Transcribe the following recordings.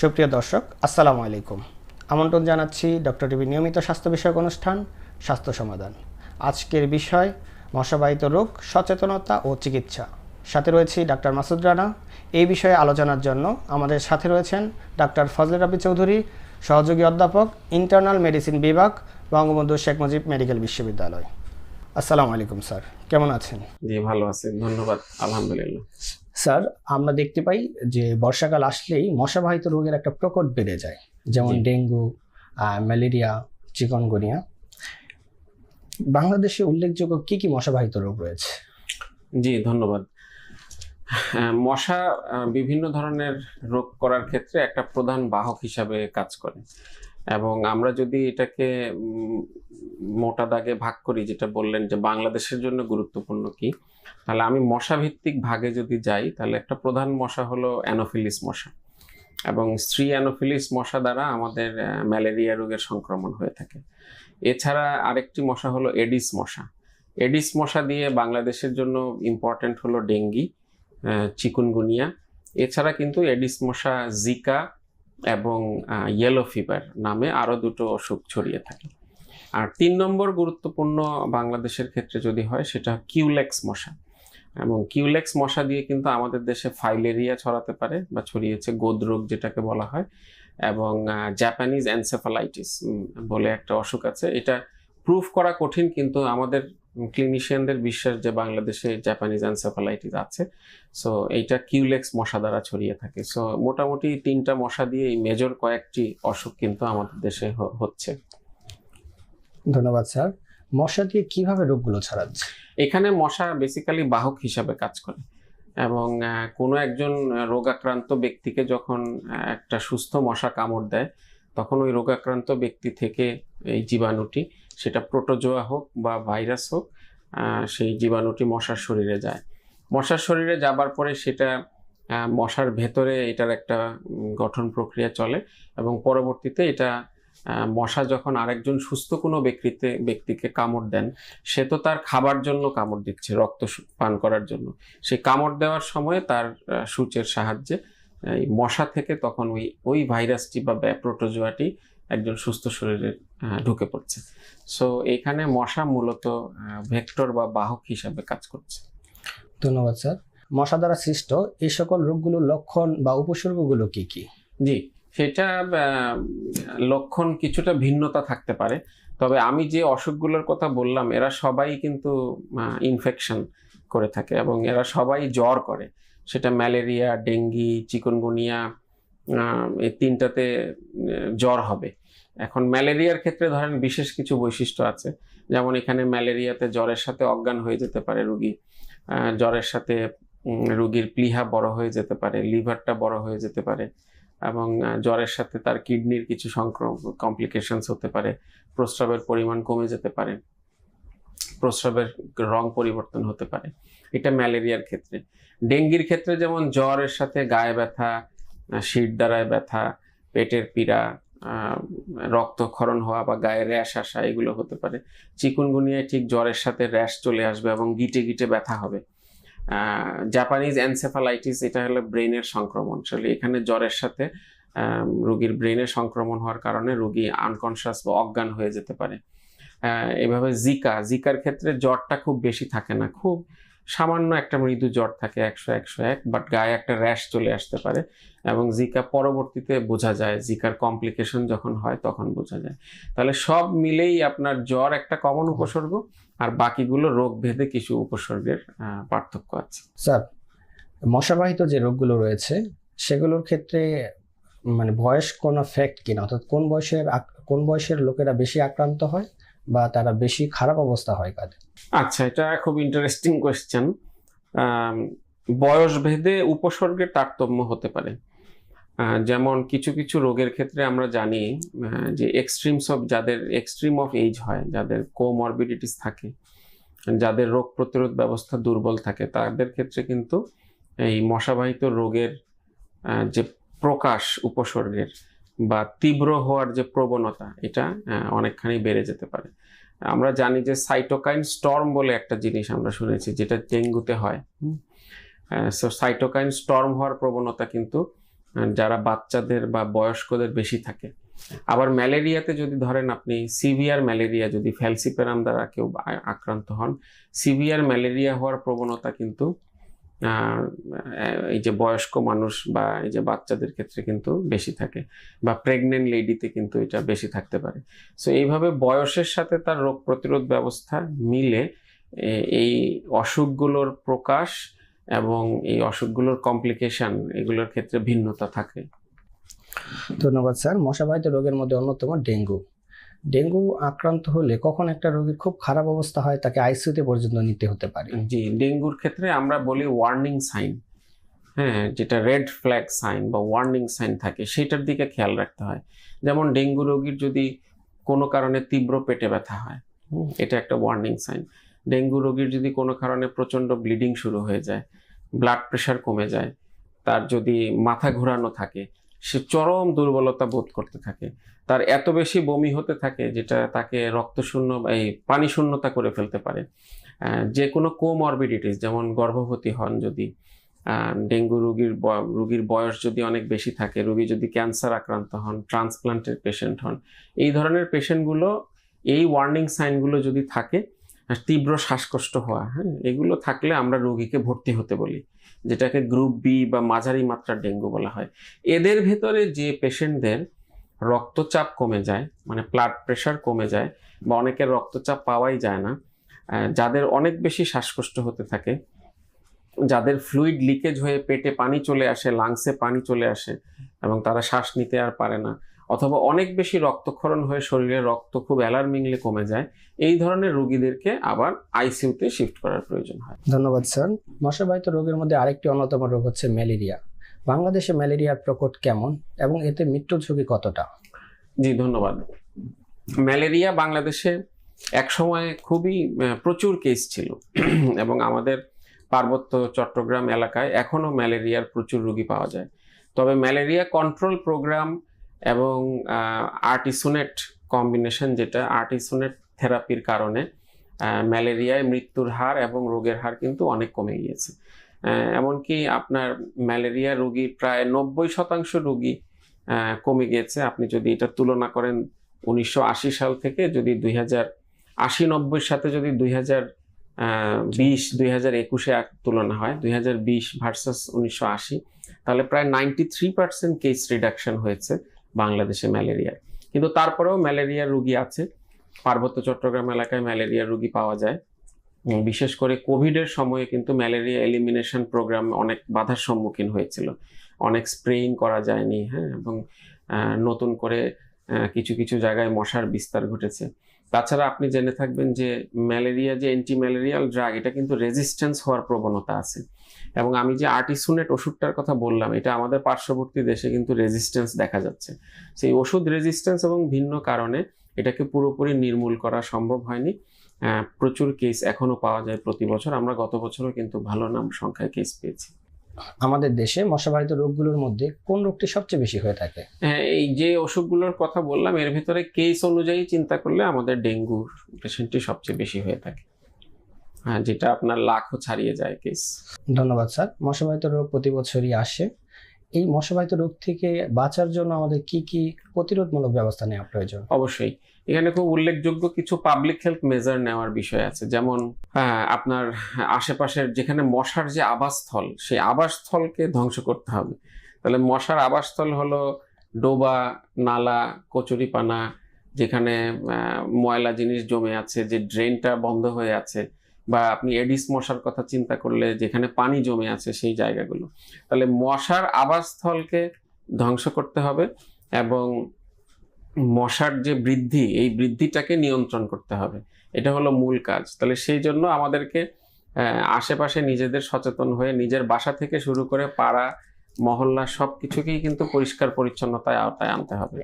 সুপ্রিয় দর্শক, আসসালামু আলাইকুম। আমন্ত্রণ জানাচ্ছি ডক্টর টিভি নিয়মিত স্বাস্থ্য বিষয়ক অনুষ্ঠান, স্বাস্থ্য সমাধান। আজকের বিষয়, মশাবাহিত রোগ, সচেতনতা ও চিকিৎসা। সাথে রয়েছি ডাক্তার মাসুদ রানা। এই বিষয়ে আলোচনার জন্য আমাদের সাথে রয়েছেন ডাক্তার ফজলে রাবি চৌধুরী, সহযোগী অধ্যাপক, ইন্টারনাল মেডিসিন বিভাগ, বঙ্গবন্ধু শেখ মুজিব মেডিকেল বিশ্ববিদ্যালয়। আসসালামু আলাইকুম, স্যার। কেমন আছেন? জি, ভালো আছি। ধন্যবাদ। আলহামদুলিল্লাহ। স্যার আমরা দেখতে পাই যে বর্ষাকাল আসলেই মশাবাহিত রোগের একটা প্রকট বেড়ে যায়। যেমন ডেঙ্গু ম্যালেরিয়া চিকনগুনিয়া। বাংলাদেশে উল্লেখযোগ্য কি কি মশাবাহিত রোগ রয়েছে? জি ধন্যবাদ। মশা বিভিন্ন ধরনের রোগ করার ক্ষেত্রে একটা প্রধান বাহক হিসাবে কাজ করে। এবং আমরা যদি এটাকে মোটা দাগে ভাগ করি, যেটা বললেন যে বাংলাদেশের জন্য গুরুত্বপূর্ণ কি, তাহলে আমি মশা ভিত্তিক ভাগে যদি যাই, তাহলে একটা প্রধান মশা হলো অ্যানোফিলিস মশা। এবং স্ত্রী অ্যানোফিলিস মশা দ্বারা আমাদের ম্যালেরিয়া রোগের সংক্রমণ হয়ে থাকে। এছাড়া আরেকটি মশা হলো এডিস মশা। এডিস মশা দিয়ে বাংলাদেশের জন্য ইম্পর্ট্যান্ট হলো ডেঙ্গি চিকুনগুনিয়া। এছাড়া কিন্তু এডিস মশা জিকা এবং ইয়েলো ফিভার নামে আরও দুটো অসুখ ছড়িয়ে থাকে। আর তিন নম্বর গুরুত্বপূর্ণ বাংলাদেশের ক্ষেত্রে যদি হয়, সেটা কিউলেক্স মশা। এবং কিউলেক্স মশা দিয়ে কিন্তু আমাদের দেশে ফাইলেরিয়া ছড়াতে পারে বা ছড়িয়েছে গোদরোগ যেটাকে বলা হয়। এবং জাপানিজ এনসেফালাইটিস বলে একটা অসুখ আছে। এটা প্রুফ করা কঠিন, কিন্তু আমাদের ক্লিনিশিয়ানদের বিশ্বাস যে বাংলাদেশে জাপানিজ এনসেফালাইটিস আছে। সো এইটা কিউলেক্স মশা দ্বারা ছড়িয়ে থাকে। সো মোটামুটি তিনটা মশা দিয়ে এই মেজর কয়েকটি অসুখ কিন্তু আমাদের দেশে হচ্ছে। ধন্যবাদ স্যার। মশা দিয়ে কীভাবে রোগগুলো ছড়াচ্ছে? এখানে মশা বেসিক্যালি বাহক হিসাবে কাজ করে। এবং কোনো একজন রোগাক্রান্ত ব্যক্তিকে যখন একটা সুস্থ মশা কামড় দেয় তখন ওই রোগাক্রান্ত ব্যক্তি থেকে এই জীবাণুটি সেটা প্রোটোজোয়া হোক বা ভাইরাস হোক সেই জীবাণুটি মশার শরীরে যায়। মশার শরীরে যাবার পরে সেটা মশার ভেতরে এটার একটা গঠন প্রক্রিয়া চলে এবং পরবর্তীতে এটা মশা যখন আরেকজন সুস্থ কোনো ব্যক্তিতে, ব্যক্তিকে কামড় দেন, সে তো তার খাবার জন্য কামড় দিচ্ছে, রক্ত পান করার জন্য। সেই কামড় দেওয়ার সময় তার সূচের সাহায্যে মশা থেকে তখন ওই ওই ভাইরাসটি বা প্রোটোজোয়াটি একজন সুস্থ শরীরে ঢুকে পড়ছে। সো এখানে মশা মূলত ভেক্টর বা বাহক হিসাবে কাজ করছে। ধন্যবাদ স্যার। মশা দ্বারা সৃষ্ট এই সকল রোগগুলোর লক্ষণ বা উপসর্গগুলো কি কি? জি সেটা লক্ষণ কিছুটা ভিন্নতা থাকতে পারে। তবে আমি যে অসুখগুলোর কথা বললাম এরা সবাই কিন্তু ইনফেকশন করে থাকে এবং এরা সবাই জ্বর করে। সেটা ম্যালেরিয়া ডেঙ্গি চিকনগুনিয়া এই তিনটাতে জ্বর হবে। এখন ম্যালেরিয়ার ক্ষেত্রে ধরেন বিশেষ কিছু বৈশিষ্ট্য আছে। যেমন এখানে ম্যালেরিয়াতে জ্বরের সাথে অজ্ঞান হয়ে যেতে পারে রুগী জ্বরের সাথে রুগীর প্লিহা বড় হয়ে যেতে পারে, লিভারটা বড় হয়ে যেতে পারে এবং জ্বরের সাথে তার কিডনির কিছু সংক্রমণ কমপ্লিকেশনস হতে পারে, প্রস্রাবের পরিমাণ কমে যেতে পারে, প্রস্রাবের রং পরিবর্তন হতে পারে। এটা ম্যালেরিয়ার ক্ষেত্রে। ডেঙ্গির ক্ষেত্রে যেমন জ্বরের সাথে গায়ে ব্যথা শির দ্বারায় ব্যথা, পেটের পীড়া রক্তক্ষরণ হওয়া বা গায়ে র্যাশ আসা, এগুলো হতে পারে। চিকুনগুনিয়ায় ঠিক জ্বরের সাথে র্যাশ চলে আসবে এবং গিটে গিটে ব্যথা হবে। জাপানিজ এনসেফালাইটিস এটা হলো ব্রেনের সংক্রমণ। আসলে এখানে জ্বরের সাথে রোগীর ব্রেনের সংক্রমণ হওয়ার কারণে রোগী আনকনশাস বা অজ্ঞান হয়ে যেতে পারে। এভাবে জিকা জিকার ক্ষেত্রে জ্বরটা খুব বেশি থাকে না। খুব সামান্য একটা মৃদু জ্বর থাকে একশো একশো এক বাট গায়ে একটা র্যাশ চলে আসতে পারে এবং জিকা পরবর্তীতে বোঝা যায় জিকার কমপ্লিকেশন যখন হয় তখন বোঝা যায়। তাহলে সব মিলেই আপনার জ্বর একটা কমন উপসর্গ, আর বাকিগুলো রোগ ভেদে কিছু উপসর্গের পার্থক্য আছে। স্যার, মশাবাহিত যে রোগগুলো রয়েছে, সেগুলোর ক্ষেত্রে মানে বয়স কোনো ফ্যাক্ট কিনা? অর্থাৎ কোন বয়সের কোন বয়সের লোকেরা বেশি আক্রান্ত হয়? বা তারা বেশি খারাপ অবস্থা হয় কাজে। আচ্ছা এটা খুব ইন্টারেস্টিং কোয়েশ্চেন বয়স ভেদে উপসর্গের তারতম্য হতে পারে। যেমন কিছু কিছু রোগের ক্ষেত্রে আমরা জানি যে এক্সট্রিমস অফ যাদের এক্সট্রিম অফ এজ হয়, যাদের কোমরবিডিটিস থাকে, যাদের রোগ প্রতিরোধ ব্যবস্থা দুর্বল থাকে, তাদের ক্ষেত্রে কিন্তু এই মশাবাহিত রোগের যে প্রকাশ উপসর্গের বা তীব্র হওয়ার যে প্রবণতা, এটা অনেকখানি বেড়ে যেতে পারে। আমরা জানি যে সাইটোকাইন স্টর্ম বলে একটা জিনিস আমরা শুনেছি, যেটা ডেঙ্গুতে হয়। সো সাইটোকাইন স্টর্ম হওয়ার প্রবণতা কিন্তু যারা বাচ্চাদের বা বয়স্কদের বেশি থাকে। আবার ম্যালেরিয়াতে যদি ধরেন আপনি, সিভিয়ার ম্যালেরিয়া যদি, ফ্যালসিপেরাম দ্বারা কেউ আক্রান্ত হন, সিভিয়ার ম্যালেরিয়া হওয়ার প্রবণতা কিন্তু এই যে বয়স্ক মানুষ বা এই যে বাচ্চাদের ক্ষেত্রে কিন্তু বেশি থাকে বা প্রেগনেন্ট লেডিতে কিন্তু এটা বেশি থাকতে পারে। সো এইভাবে বয়সের সাথে তার রোগ প্রতিরোধ ব্যবস্থা মিলে এই অসুখগুলোর প্রকাশ এবং এই অসুখগুলোর কমপ্লিকেশন এগুলোর ক্ষেত্রে ভিন্নতা থাকে। ধন্যবাদ স্যার। মশাবাহিত রোগের মধ্যে অন্যতম ডেঙ্গু। ডেঙ্গু আক্রান্ত হলে কখন একটা রোগীর খুব খারাপ অবস্থা হয়, তাকে আইসিইউতে পর্যন্ত নিতে হতে পারে? জি, ডেঙ্গুর ক্ষেত্রে আমরা বলি ওয়ার্নিং সাইন হ্যাঁ যেটা রেড ফ্ল্যাগ সাইন বা ওয়ার্নিং সাইন থাকে, সেটার দিকে খেয়াল রাখতে হয়। যেমন ডেঙ্গু রোগীর যদি কোনো কারণে তীব্র পেটে ব্যথা হয় এটা একটা ওয়ার্নিং সাইন ডেঙ্গু রোগীর যদি কোনো কারণে প্রচণ্ড ব্লিডিং শুরু হয়ে যায় ব্লাড প্রেশার কমে যায়, তার যদি মাথা ঘোরানো থাকে সে চরম দুর্বলতা বোধ করতে থাকে। তার এত বেশি বমি হতে থাকে যেটা তাকে রক্তশূন্য এই পানি শূন্যতা করে ফেলতে পারে। যে কোনো কোমরবিডিটিস যেমন গর্ভবতী হন যদি ডেঙ্গু রোগীর রোগীর বয়স যদি অনেক বেশি থাকে, রুগী যদি ক্যান্সার আক্রান্ত হন ট্রান্সপ্লান্টের পেশেন্ট হন, এই ধরনের পেশেন্টগুলো এই ওয়ার্নিং সাইনগুলো যদি থাকে, তীব্র শ্বাসকষ্ট হওয়া হ্যাঁ এগুলো থাকলে আমরা রোগীকে ভর্তি হতে বলি। যেটাকে গ্রুপ বি বা মাঝারি মাত্রার ডেঙ্গু বলা হয়। এদের ভেতরে যে পেশেন্টদের রক্তচাপ কমে যায় মানে ব্লাড প্রেশার কমে যায়, বা অনেকের রক্তচাপ পাওয়াই যায় না যাদের অনেক বেশি শ্বাসকষ্ট হতে থাকে, যাদের ফ্লুইড লিকেজ হয়ে পেটে পানি চলে আসে লাংসে পানি চলে আসে, এবং তারা শ্বাস নিতে আর পারে না অথবা অনেক বেশি রক্তক্ষরণ হয়ে শরীরে রক্ত খুব অ্যালার্মিংলি কমে যায় এই ধরনের রোগীদেরকে আবার আইসিইউতে শিফট করার প্রয়োজন হয়। ধন্যবাদ স্যার মশাবাহিত রোগের মধ্যে আরেকটি অন্যতম রোগ হচ্ছে ম্যালেরিয়া। বাংলাদেশে ম্যালেরিয়ার প্রকট কেমন এবং এতে মৃত্যুর ঝুঁকি কতটা? জি ধন্যবাদ। ম্যালেরিয়া বাংলাদেশে একসময় খুবই প্রচুর কেস ছিল এবং আমাদের পার্বত্য চট্টগ্রাম এলাকায় এখনও ম্যালেরিয়ার প্রচুর রোগী পাওয়া যায়। তবে ম্যালেরিয়া কন্ট্রোল প্রোগ্রাম এবং আর্টিসোনেট কম্বিনেশন যেটা আর্টিসোনেট থেরাপির কারণে ম্যালেরিয়ায় মৃত্যুর হার এবং রোগের হার কিন্তু অনেক কমে গিয়েছে। এমনকি আপনার ম্যালেরিয়া রোগী প্রায় নব্বই শতাংশ রোগী কমে গিয়েছে। আপনি যদি এটা তুলনা করেন উনিশশো আশি সাল থেকে যদি দুই হাজার আশি নব্বইয়ের সাথে যদি দুই হাজার বিশ, দুই হাজার একুশে তুলনা হয়, দুই হাজার বিশ ভার্সাস উনিশশো আশি, তাহলে প্রায় ninety three percent case reduction হয়েছে। বাংলাদেশে ম্যালেরিয়ার কিন্তু তারপরেও ম্যালেরিয়ার রুগী আছে। পার্বত্য চট্টগ্রাম এলাকায় ম্যালেরিয়ার রুগী পাওয়া যায়। বিশেষ করে কোভিডের সময়ে কিন্তু ম্যালেরিয়া এলিমিনেশন প্রোগ্রাম অনেক বাধার সম্মুখীন হয়েছিল। অনেক স্প্রেইং করা যায়নি হ্যাঁ এবং নতুন করে কিছু কিছু জায়গায় মশার বিস্তার ঘটেছে। তাছাড়া আপনি জেনে থাকবেন যে ম্যালেরিয়া যে অ্যান্টি ম্যালেরিয়াল ড্রাগ এটা কিন্তু রেজিস্ট্যান্স হওয়ার প্রবণতা আছে। এবং আমি যে আর্টিসুনেট ওষুধটার কথা বললাম, এটা আমাদের পার্শ্ববর্তী দেশে কিন্তু রেজিস্ট্যান্স দেখা যাচ্ছে। সেই ওষুধ রেজিস্ট্যান্স এবং ভিন্ন কারণে এটাকে পুরোপুরি নির্মূল করা সম্ভব হয়নি। প্রচুর কেস এখনও পাওয়া যায় প্রতি বছর। আমরা গত বছরও কিন্তু ভালো নাম সংখ্যায় কেস পেয়েছি। আমাদের দেশে মশাবাহিত রোগগুলোর মধ্যে কোন রোগটি সবচেয়ে বেশি হয়ে থাকে? হ্যাঁ এই যে অসুখগুলোর কথা বললাম এর ভিতরে কেস অনুযায়ী চিন্তা করলে আমাদের ডেঙ্গু পেশেন্টটি সবচেয়ে বেশি হয়ে থাকে। হ্যাঁ যেটা আপনার লাখও ছাড়িয়ে যায় কেস ধন্যবাদ স্যার। মশাবাহিত রোগ প্রতি বছরই আসে। এই মশাবাহিত রোগ থেকে বাঁচার জন্য আমাদের কি কি প্রতিরোধমূলক ব্যবস্থা নেওয়া প্রয়োজন? অবশ্যই। এখানে খুব উল্লেখযোগ্য কিছু পাবলিক হেলথ মেজার নেওয়ার বিষয় আছে। যেমন আপনার আশেপাশের যেখানে মশার যে আবাসস্থল, সেই আবাসস্থলকে ধ্বংস করতে হবে। তাহলে মশার আবাসস্থল হলো ডোবা, নালা, কচুরিপানা, যেখানে ময়লা জিনিস জমে আছে, যে ড্রেনটা বন্ধ হয়ে আছে। বা আপনি এডিস মশার কথা চিন্তা করলে যেখানে পানি জমে আছে সেই জায়গাগুলো। তাহলে মশার আবাসস্থলকে ধ্বংস করতে হবে এবং মশার যে বৃদ্ধি, এই বৃদ্ধিটাকে নিয়ন্ত্রণ করতে হবে। এটা হলো মূল কাজ। তাহলে সেই জন্য আমাদেরকে আশেপাশে নিজেদের সচেতন হয়ে নিজের বাসা থেকে শুরু করে পাড়া, মহল্লা সব কিছুকেই কিন্তু পরিষ্কার পরিচ্ছন্নতায় আওতায় আনতে হবে।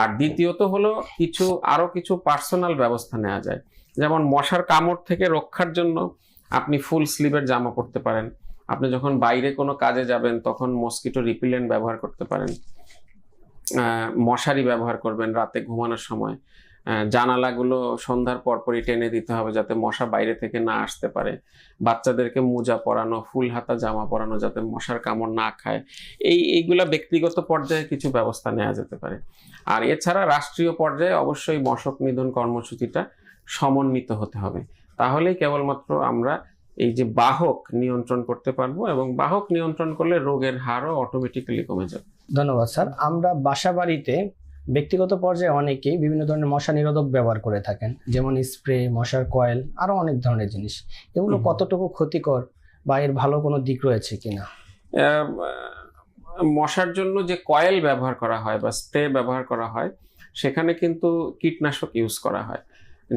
আর দ্বিতীয়ত হলো কিছু, আরও কিছু পার্সোনাল ব্যবস্থা নেওয়া যায়। যেমন মশার কামড় থেকে রক্ষার জন্য আপনি ফুল স্লিভের জামা পরতে পারেন। আপনি যখন বাইরে কোনো কাজে যাবেন, তখন মস্কিটো রিপিলেন্ট ব্যবহার করতে পারেন। মশারি ব্যবহার করবেন রাতে ঘুমানোর সময়। জানালাগুলো সন্ধ্যার পরপরই টেনে দিতে হবে যাতে মশা বাইরে থেকে না আসতে পারে। বাচ্চাদেরকে মোজা পরানো, ফুল হাতা জামা পরানো যাতে মশার কামড় না খায়। এই, এইগুলা ব্যক্তিগত পর্যায়ে কিছু ব্যবস্থা নেওয়া যেতে পারে। আর এছাড়া রাষ্ট্রীয় পর্যায়ে অবশ্যই মশক নিধন কর্মসূচিটা সমন্বিত হতে হবে। তাহলেই কেবলমাত্র আমরা এই যে বাহক নিয়ন্ত্রণ করতে পারব এবং বাহক নিয়ন্ত্রণ করলে রোগের হারও অটোমেটিক্যালি কমে যাবে। ধন্যবাদ স্যার। আমরা বাসা বাড়িতে ব্যক্তিগত পর্যায়ে অনেকেই বিভিন্ন ধরনের মশা নিরোধক ব্যবহার করে থাকেন যেমন স্প্রে মশার কয়েল আরও অনেক ধরনের জিনিস। এগুলো কতটুকু ক্ষতিকর বা এর ভালো কোনো দিক রয়েছে কিনা? মশার জন্য যে কয়েল ব্যবহার করা হয় বা স্প্রে ব্যবহার করা হয় সেখানে কিন্তু কীটনাশক ইউজ করা হয়।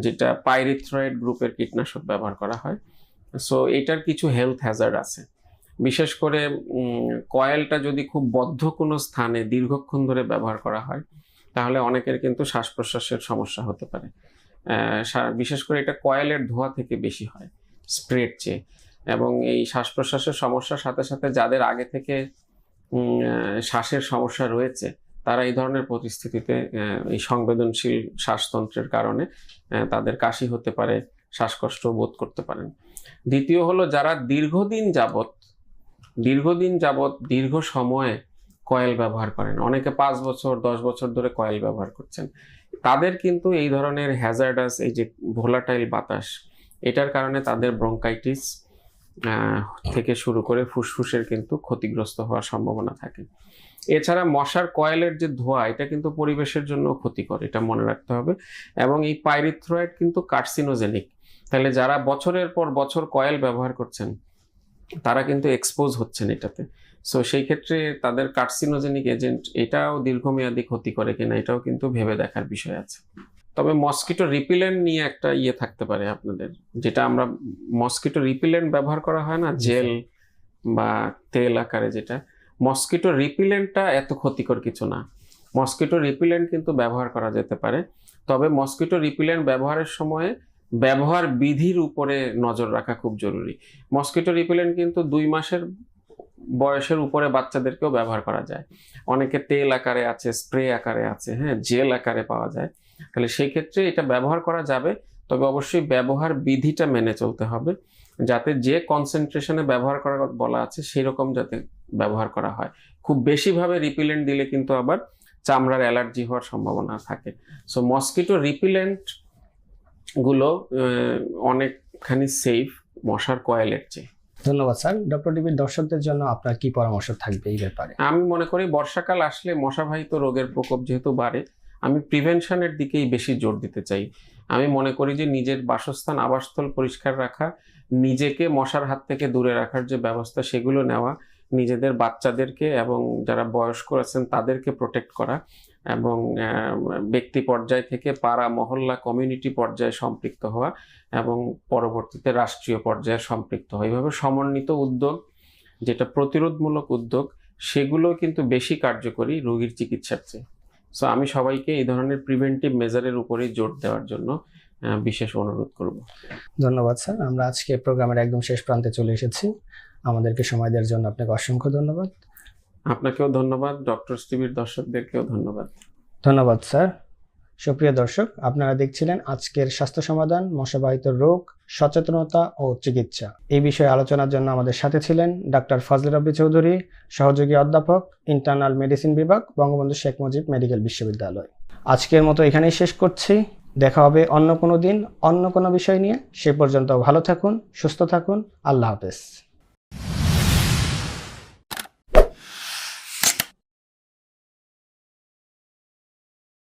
যেটা পাইরিথ্রয়েড গ্রুপের কীটনাশক ব্যবহার করা হয়। সো এটার কিছু হেলথ হ্যাজার্ড আছে। বিশেষ করে কয়েলটা যদি খুব বদ্ধ কোনো স্থানে দীর্ঘক্ষণ ধরে ব্যবহার করা হয়, তাহলে অনেকের কিন্তু শ্বাস প্রশ্বাসের সমস্যা হতে পারে। বিশেষ করে এটা কয়েলের ধোঁয়া থেকে বেশি হয়, স্প্রেড চেয়ে। এবং এই শ্বাস প্রশ্বাসের সমস্যার সাথে সাথে যাদের আগে থেকে শ্বাসের সমস্যা রয়েছে তারা এই ধরনের পরিস্থিতিতে এই সংবেদনশীল শ্বাসতন্ত্রের কারণে তাদের কাশি হতে পারে, শ্বাসকষ্ট বোধ করতে পারেন। দ্বিতীয় হলো যারা দীর্ঘদিন যাবত দীর্ঘদিন যাবত দীর্ঘ সময়ে কয়েল ব্যবহার করেন, অনেকে পাঁচ বছর, দশ বছর ধরে কয়েল ব্যবহার করছেন, তাদের কিন্তু এই ধরনের হ্যাজার্ডাস এই যে ভোলাটাইল বাতাস, এটার কারণে তাদের ব্রঙ্কাইটিস থেকে শুরু করে ফুসফুসের কিন্তু ক্ষতিগ্রস্ত হওয়ার সম্ভাবনা থাকে। এছাড়া মশার কয়েলের যে ধোঁয়া এটা কিন্তু পরিবেশের জন্য ক্ষতিকর এটা মনে রাখতে হবে। এবং এই পাইরিথ্রয়েড কিন্তু কার্সিনোজেনিক। তাহলে যারা বছরের পর বছর কয়েল ব্যবহার করছেন তারা কিন্তু এক্সপোজ হচ্ছেন এটাতে। সো সেই ক্ষেত্রে তাদের কার্সিনোজেনিক এজেন্ট এটাও দীর্ঘমেয়াদী ক্ষতি করে কিনা এটাও কিন্তু ভেবে দেখার বিষয় আছে। তবে মস্কিটো রিপিলেন্ট নিয়ে একটা ইয়ে থাকতে পারে আপনাদের যেটা আমরা মস্কিটো রিপিলেন্ট ব্যবহার করা হয় না জেল বা তেল আকারে যেটা। মসকিটো রিপিলেন্টটা এত ক্ষতিকর কিছু না। মসকিটো রিপিলেন্ট কিন্তু ব্যবহার করা যেতে পারে। তবে মসকিটো রিপিলেন্ট ব্যবহারের সময় ব্যবহার বিধির উপরে নজর রাখা খুব জরুরি। মসকিটো রিপিলেন্ট কিন্তু দুই মাসের বয়সের উপরে বাচ্চাদেরকেও ব্যবহার করা যায়। অনেকে তেল আকারে আছে, স্প্রে আকারে আছে হ্যাঁ জেল আকারে পাওয়া যায়। তাহলে সেই ক্ষেত্রে এটা ব্যবহার করা যাবে, তবে অবশ্যই ব্যবহার বিধিটা মেনে চলতে হবে। যাতে যে কনসেন্ট্রেশনে ব্যবহার করার বলা আছে সেই রকম যাতে ব্যবহার করা হয়। খুব বেশিভাবে রিপিলেন্ট দিলে কিন্তু আবার চামড়ার অ্যালার্জি হওয়ার সম্ভাবনা থাকে। সো মসকিটো রিপিলেন্টগুলো অনেকখানি সেফ মশার কয়েলের চেয়ে। ধন্যবাদ স্যার। ডক্টর টিভির দর্শকদের জন্য আপনার কি পরামর্শ থাকবে এই ব্যাপারে? আমি মনে করি বর্ষাকাল আসলে মশাবাহিত রোগের প্রকোপ যেহেতু বাড়ে আমি প্রিভেনশনের দিকেই বেশি জোর দিতে চাই। আমি মনে করি যে নিজের বাসস্থান আবাসস্থল পরিষ্কার রাখা নিজেকে মশার হাত থেকে দূরে রাখার যে ব্যবস্থা সেগুলো নেওয়া নিজেদের বাচ্চাদেরকে এবং যারা বয়স্ক আছেন তাদেরকে প্রোটেক্ট করা এবং ব্যক্তি পর্যায় থেকে পাড়া, মহল্লা কমিউনিটি পর্যায়ে সম্পৃক্ত হওয়া এবং পরবর্তীতে রাষ্ট্রীয় পর্যায়ে সম্পৃক্ত হওয়া। এইভাবে সমন্বিত উদ্যোগ, যেটা প্রতিরোধমূলক উদ্যোগ সেগুলো কিন্তু বেশি কার্যকরী রোগীর চিকিৎসার চেয়ে। সো আমি সবাইকে এই ধরনের প্রিভেন্টিভ মেজারের উপরেই জোর দেওয়ার জন্য বিশেষ অনুরোধ করব। ধন্যবাদ, স্যার। আমরা আজকে প্রোগ্রামের একদম শেষ প্রান্তে চলে এসেছি। আমাদেরকে সময় দেওয়ার জন্য আপনাকে অসংখ্য ধন্যবাদ। আপনাকেও ধন্যবাদ। ডক্টর টিভির দর্শকদেরকেও ধন্যবাদ। ধন্যবাদ স্যার। সুপ্রিয় দর্শক আপনারা দেখছিলেন আজকের স্বাস্থ্য সমাধান মশাবাহিত রোগ সচেতনতা ও চিকিৎসা। এই বিষয়ে আলোচনার জন্য আমাদের সাথে ছিলেন ডাক্তার ফজল রব্বি চৌধুরী সহযোগী অধ্যাপক ইন্টারনাল মেডিসিন বিভাগ বঙ্গবন্ধু শেখ মুজিব মেডিকেল বিশ্ববিদ্যালয়। আজকের মতো এখানেই শেষ করছি। দেখা হবে অন্য কোনো দিন অন্য কোনো বিষয় নিয়ে। সে পর্যন্ত ভালো থাকুন সুস্থ থাকুন। আল্লাহ হাফেজ।